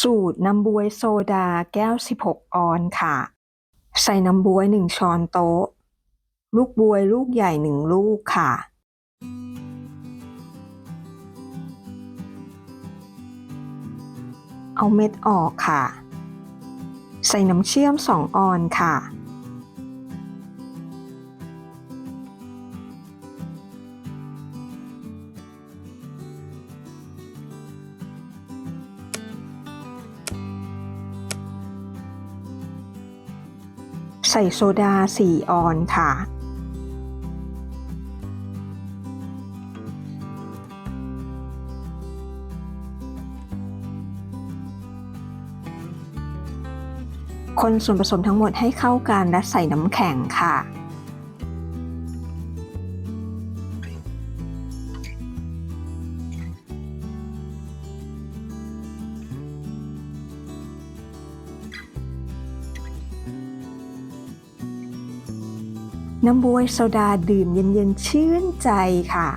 สูตรน้ำบวยโซดาแก้ว 16 ออนซ์ค่ะ ใส่น้ำบวย 1 ช้อนโต๊ะ ลูกบวยลูกใหญ่ 1 ลูกค่ะ เอาเม็ดออกค่ะ ใส่น้ำเชื่อม 2 ออนซ์ค่ะ ใส่โซดา 4 ออนค่ะ คนส่วนผสมทั้งหมดให้เข้ากันและใส่น้ำแข็งค่ะ น้ำบ๊วยโซดาดื่มเย็นๆชื่นใจค่ะ